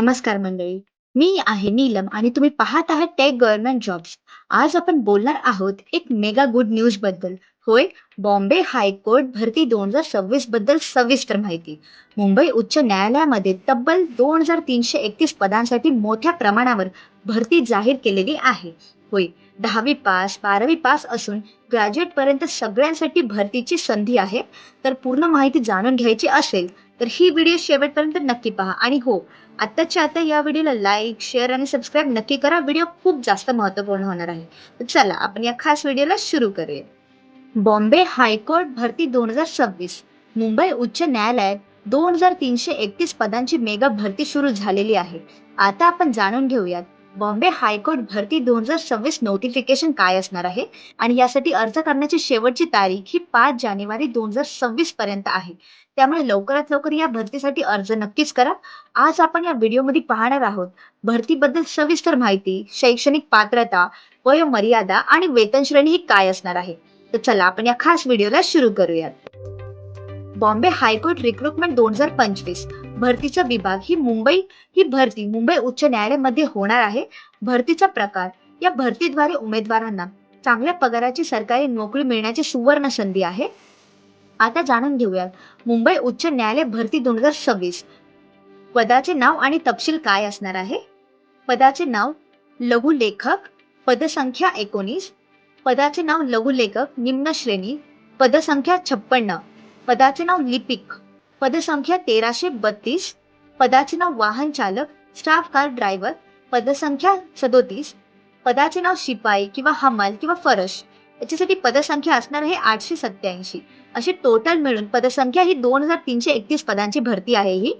नमस्कार मंडळी. मी आहे नीलम आणि तुम्ही पाहत आहात टेक गव्हर्नमेंट जॉब्स. आज आपण बोलणार आहोत एक मेगा गुड न्यूजबद्दल. होय, बॉम्बे हायकोर्ट भरती 2026 बद्दल सविस्तर माहिती. मुंबई उच्च न्यायालयामध्ये तब्बल 2331 पदांसाठी मोठ्या प्रमाणावर भरती जाहीर केलेली आहे. होय, दहावी पास, बारावी पास असून ग्रॅज्युएट पर्यंत सगळ्यांसाठी भरतीची संधी आहे. तर पूर्ण माहिती जाणून घ्यायची असेल तर ही व्हिडिओ शेवटपर्यंत नक्की पहा आणि हो, आत्ताच्या आता या व्हिडिओला लाईक, शेअर आणि सबस्क्राईब नक्की करा. व्हिडिओ खूप जास्त महत्त्वपूर्ण होणार आहे. तर चला आपण या खास व्हिडिओला सुरू करूया. बॉम्बे हायकोर्ट भरती 2026 मुंबई उच्च न्यायालयात 2331 पदांची मेगा भरती सुरू झालेली आहे. आता आपण जाणून घेऊयात बॉम्बे हायकोर्ट भरती 2026 नोटिफिकेशन काय असणार आहे आणि यासाठी अर्ज करण्याची शेवटची तारीख ही पाच जानेवारी 2026 पर्यंत आहे. त्यामुळे लवकरात लवकर या भरतीसाठी अर्ज नक्कीच करा. आज आपण या व्हिडिओमध्ये पाहणार आहोत भरतीबद्दल सविस्तर माहिती, शैक्षणिक पात्रता, वयोमर्यादा आणि वेतन श्रेणी ही काय असणार आहे. तर चला आपण या खास व्हिडिओला सुरू करूयात. बॉम्बे हायकोर्ट रिक्रुटमेंट 2025 भरतीचा विभाग ही मुंबई ही भरती मुंबई उच्च न्यायालयामध्ये होणार आहे. भरतीचा प्रकार या भरतीद्वारे उमेदवारांना चांगल्या पगाराची सरकारी नोकरी मिळण्याची सुवर्ण संधी आहे. आता जाणून घेऊयात मुंबई उच्च न्यायालय भरती 2026 पदाचे नाव आणि तपशील काय असणार आहे. पदाचे नाव लघुलेखक पदसंख्या 19 पदाचे नाव लघुलेखक निम्न श्रेणी पदसंख्या 56 पदाचे नाव लिपिक पदसंख्या 1332 पदाचे नाव वाहन चालक स्टाफ कार ड्रायव्हर पदसंख्या 37 पदाचे नाव शिपाई किंवा हमाल किंवा फरश याच्यासाठी पदसंख्या असणार आहे 887 अशी टोटल मिळून पदसंख्या ही 2331 पदांची भरती आहे ही.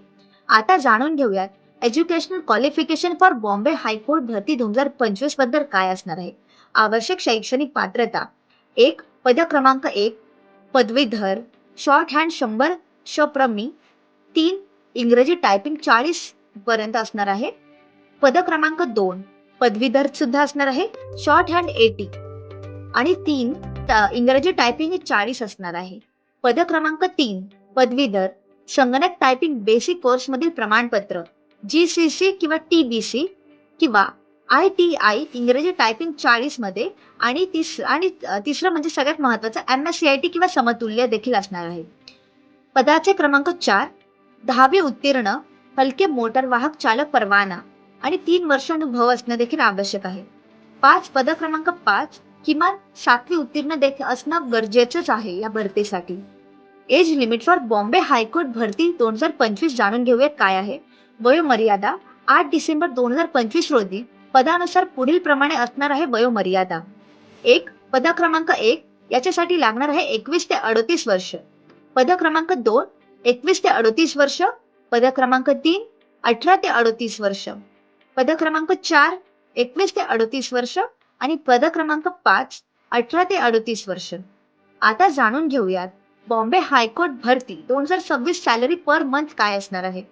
आता जाणून घेऊयात educational qualification for Bombay high court भरती 2025 बद्दल काय असणार आहे. आवश्यक शैक्षणिक पात्रता एक पद क्रमांक एक पदवीधर शॉर्ट हँड शंभर शप्रमी तीन इंग्रजी टायपिंग 40 पर्यंत असणार आहे. पद क्रमांक दोन पदवीधर सुद्धा असणार आहे शॉर्ट हँड एटी आणि तीन इंग्रजी टायपिंग चाळीस असणार आहे. पद क्रमांक तीन पदवीधर संगणक टायपिंग बेसिक कोर्स मधील प्रमाणपत्र सी किंवा टी डी सी किंवा आय टी आय इंग्रजी टायपिंग 40 मध्ये आणि तिस आणि तिसरं म्हणजे सगळ्यात महत्वाचं M S C I T किंवा समतुल्य देखील असणार आहे. पदाचे क्रमांक चार दहावी उत्तीर्ण हलके मोटर वाहक चालक परवाना आणि तीन वर्ष अनुभव असणं देखील आवश्यक आहे. पाच पद क्रमांक पाच किमान सातवी उत्तीर्ण देखील असणं गरजेचंच आहे या भरतीसाठी. Age limit for Bombay high court भरती 2025 जाणून घेऊयात काय आहे. वयोमर्यादा आठ डिसेंबर 2025 रोजी पदानुसार पुढील प्रमाणे असणार आहे वयोमर्यादा. एक पद क्रमांक एक याच्यासाठी लागणार आहे 21 ते 38 वर्ष. पद क्रमांक दोन 21 ते 38 वर्ष. पद क्रमांक तीन 18 ते 38 वर्ष. पद क्रमांक चार 21 ते 38 वर्ष आणि पद क्रमांक पाच 18 ते 38 वर्ष. आता जाणून घेऊयात बॉम्बे हायकोर्ट भरती 2026 सॅलरी पर मंथ काय असणार आहे.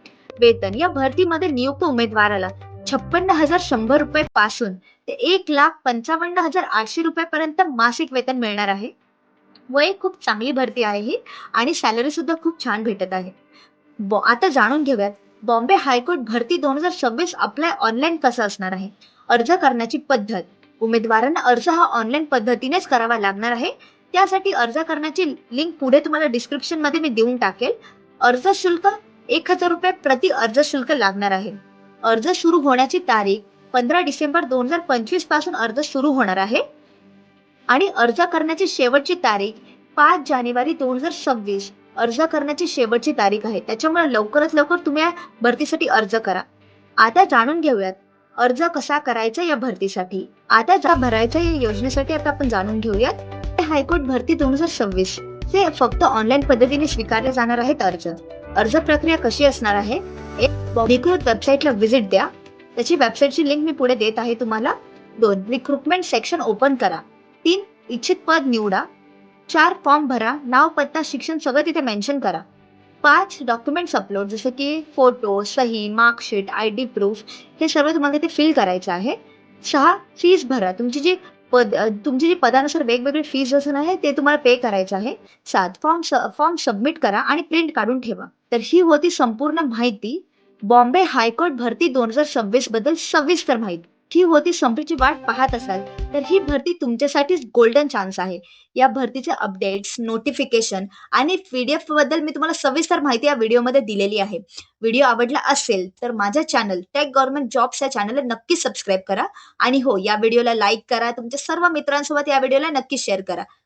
वेतन या भरतीमध्ये नियुक्त उमेदवाराला छप्पन्न हजार शंभर रुपये पासून ते एक लाख पंचावन्न हजार आठशे रुपयापर्यंत मासिक वेतन मिळणार आहे. वय खूप चांगली भरती आहे ही आणि सॅलरी सुद्धा खूप छान भेटत आहे. आता जाणून घेऊयात बॉम्बे हायकोर्ट भरती 2026 अप्लाय ऑनलाईन कसं असणार आहे. अर्ज करण्याची पद्धत उमेदवारांना अर्ज हा ऑनलाईन पद्धतीनेच करावा लागणार आहे. त्यासाठी अर्ज करण्याची लिंक पुढे तुम्हाला डिस्क्रिप्शनमध्ये मी देऊन टाकेल. अर्ज शुल्क एक हजार रुपये प्रति अर्ज शुल्क लागणार आहे. अर्ज सुरू होण्याची तारीख 15 डिसेंबर 2025 पासून अर्ज सुरू होणार आहे आणि अर्ज करण्याची शेवटची तारीख पाच जानेवारी 2026 अर्ज करण्याची शेवटची तारीख आहे. त्याच्यामुळे लवकरात लवकर तुम्ही या भरतीसाठी अर्ज करा. आता जाणून घेऊयात अर्ज कसा करायचा या भरतीसाठी. आता जा भरायचा या योजनेसाठी आता आपण जाणून घेऊयात हायकोर्ट भरती 2026 हे फक्त ऑनलाईन पद्धतीने स्वीकारले जाणार आहेत अर्ज. अर्ज प्रक्रिया कशी असणार आहे. एक अधिकृत वेबसाईटला व्हिजिट द्या. त्याची वेबसाईटची लिंक मी पुढे देत आहे तुम्हाला. दोन रिक्रुटमेंट सेक्शन ओपन करा. तीन इच्छित पद निवडा. चार फॉर्म भरा. नाव, पत्ता, शिक्षण सगळं तिथे मेन्शन करा. पाच डॉक्युमेंट्स अपलोड जसं की फोटो, सही, मार्कशीट, आय डी प्रूफ हे सर्व तुम्हाला तिथे फिल करायचं आहे. सहा फीज भरा. तुमची जी पद तुमची जी पदानुसार वेगवेगळी फीज असून आहे ते तुम्हाला पे करायचं आहे. सात फॉर्म फॉर्म सबमिट करा आणि प्रिंट काढून ठेवा. तर ही होती संपूर्ण माहिती बॉम्बे हायकोर्ट भरती दोन हजार सव्वीसबद्दल सविस्तर माहिती ही होती संपीची वाट पाहत असाल तर ही भरती तुमच्यासाठीच गोल्डन चान्स आहे. या भरतीचे अपडेट्स नोटिफिकेशन आणि पीडीएफबद्दल मी तुम्हाला सविस्तर माहिती या व्हिडिओमध्ये दिलेली आहे. व्हिडिओ आवडला असेल तर माझ्या चॅनल टेक गव्हर्नमेंट जॉब्स या चॅनलला नक्की सबस्क्राईब करा. आणि हो या व्हिडिओला लाईक करा. तुमच्या सर्व मित्रांसोबत या व्हिडिओला नक्की शेअर करा.